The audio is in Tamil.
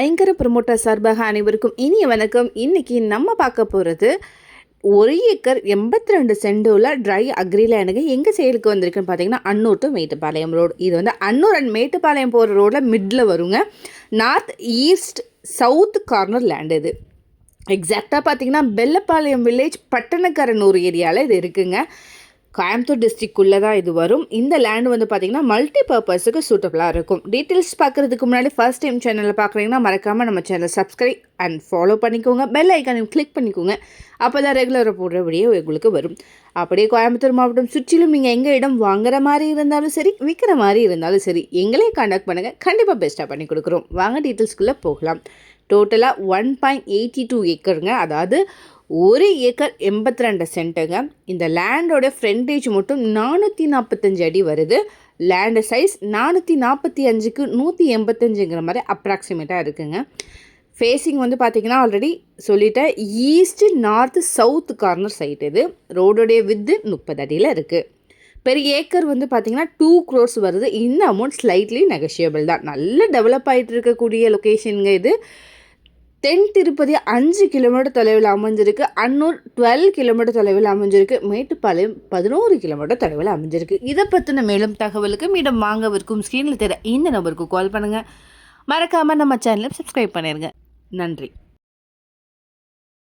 ஐங்கர ப்ரமோட்டர் சார்பாக அனைவருக்கும் இனிய வணக்கம். இன்றைக்கி நம்ம பார்க்க போகிறது ஒரு ஏக்கர் எண்பத்தி ரெண்டு சென்டோல ட்ரை அக்ரிலேண்டுக்கு எங்கள் செயலுக்கு வந்திருக்குன்னு பார்த்தீங்கன்னா அன்னூர் டு மேட்டுப்பாளையம் ரோடு இது வந்து அன்னூர் அண்ட் மேட்டுப்பாளையம் போகிற ரோடில் மிடில் வருங்க. North east south corner land இது. எக்ஸாக்டாக பார்த்தீங்கன்னா பெல்லப்பாளையம் வில்லேஜ் பட்டணக்கரனூர் ஏரியாவில் இது இருக்குங்க. கோயம்புத்தூர் டிஸ்ட்ரிக்குள்ளே தான் இது வரும். இந்த லேண்ட் வந்து பார்த்தீங்கன்னா மல்டி பர்பஸுக்கு சூட்டபுளாக இருக்கும். டீட்டெயில்ஸ் பார்க்குறதுக்கு முன்னாடி ஃபர்ஸ்ட் டைம் சேனலில் பார்க்குறீங்கன்னா மறக்காமல் நம்ம சேனல் சப்ஸ்கிரைப் அண்ட் ஃபாலோ பண்ணிக்கோங்க. பெல் ஐக்கானையும் கிளிக் பண்ணிக்கோங்க. அப்போ தான் ரெகுலராக போடுற வீடியோ உங்களுக்கு வரும். அப்படியே கோயம்புத்தூர் மாவட்டம் சுற்றிலும் நீங்கள் எங்கள் இடம் வாங்குற மாதிரி இருந்தாலும் சரி விற்கிற மாதிரி இருந்தாலும் சரி எங்களே காண்டாக்ட் பண்ணுங்கள் கண்டிப்பாக பெஸ்ட்டாக பண்ணி கொடுக்குறோம். வாங்க டீட்டெயில்ஸ்குள்ளே போகலாம். டோட்டலாக ஒன் பாயிண்ட் எயிட்டி டூ ஏக்கருங்க அதாவது ஒரு ஏக்கர் எண்பத்தி ரெண்டு சென்ட்டுங்க. இந்த லேண்டோட ஃப்ரண்டேஜ் மட்டும் நானூற்றி நாற்பத்தஞ்சு அடி வருது. லேண்டு சைஸ் நானூற்றி நாற்பத்தி அஞ்சுக்கு நூற்றி எண்பத்தஞ்சுங்கிற மாதிரி அப்ராக்சிமேட்டாக இருக்குங்க. ஃபேஸிங் வந்து பார்த்திங்கன்னா ஆல்ரெடி சொல்லிட்டேன் east north south corner side இது. ரோடோடைய வித்து முப்பது அடியில் இருக்குது பெரிய ஏக்கர் வந்து பார்த்திங்கன்னா டூ க்ரோர்ஸ் வருது. இந்த அமௌண்ட் ஸ்லைட்லி நெகஷியபிள் தான். நல்ல டெவலப் ஆகிட்டு இருக்கக்கூடிய லொக்கேஷனுங்க இது. தென் திருப்பதி அஞ்சு கிலோமீட்டர் தொலைவில் அமைஞ்சிருக்கு. அன்னூர் டுவெல் கிலோமீட்டர் தொலைவில் அமைஞ்சிருக்கு. மேட்டுப்பாளையம் பதினோரு கிலோமீட்டர் தொலைவில் அமைஞ்சிருக்கு. இதை பற்றின மேலும் தகவலுக்கு மீண்டும் வாங்கவிருக்கும் ஸ்க்ரீனில் தெரிய இந்த நம்பருக்கு கால் பண்ணுங்கள் மறக்காமல் நம்ம சேனலை சப்ஸ்கிரைப் பண்ணிடுங்க நன்றி.